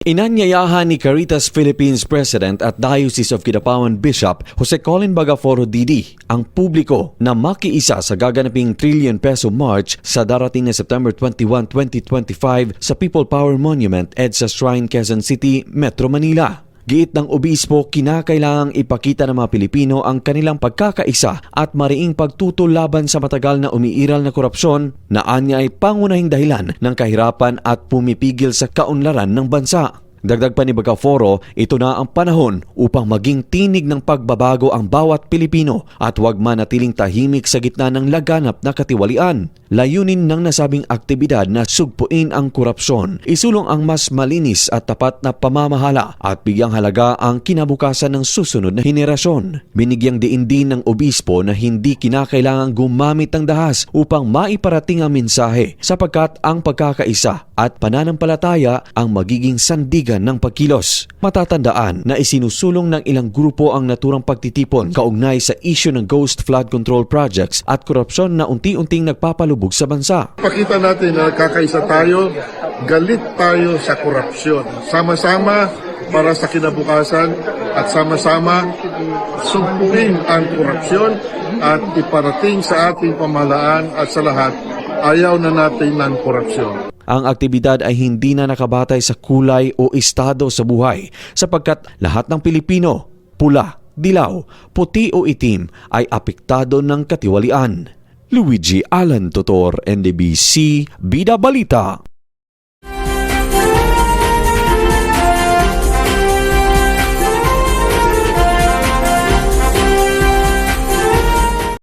Inanyayahan ni Caritas Philippines President at Diocese of Kidapawan Bishop Jose Colin Bagaforo Didi ang publiko na makiisa sa gaganaping trillion peso march sa darating na September 21, 2025 sa People Power Monument EDSA Shrine, Quezon City, Metro Manila. Giit ng obispo, kinakailangang ipakita ng mga Pilipino ang kanilang pagkakaisa at mariing pagtutol laban sa matagal na umiiral na korupsyon na anya ay pangunahing dahilan ng kahirapan at pumipigil sa kaunlaran ng bansa. Dagdag pa ni Bagaforo, ito na ang panahon upang maging tinig ng pagbabago ang bawat Pilipino at huwag manatiling tahimik sa gitna ng laganap na katiwalian. Layunin ng nasabing aktibidad na sugpuin ang korupsyon, isulong ang mas malinis at tapat na pamamahala at bigyang halaga ang kinabukasan ng susunod na henerasyon. Binigyang diin din ng obispo na hindi kinakailangang gumamit ng dahas upang maiparating ang mensahe sapagkat ang pagkakaisa at pananampalataya ang magiging sandigan ng pagkilos. Matatandaan na isinusulong ng ilang grupo ang naturang pagtitipon kaugnay sa isyu ng Ghost Flood Control Projects at korupsyon na unti-unting nagpapalubog sa bansa. Pakita natin na nagkakaisa tayo, galit tayo sa korupsyon. Sama-sama para sa kinabukasan at sama-sama sumpuin ang korupsyon at iparating sa ating pamahalaan at sa lahat, ayaw na natin ng korupsyon. Ang aktibidad ay hindi na nakabatay sa kulay o estado sa buhay sapagkat lahat ng Pilipino, pula, dilaw, puti o itim ay apektado ng katiwalian. Luigi Alan Totor, NDBC, Bida Balita.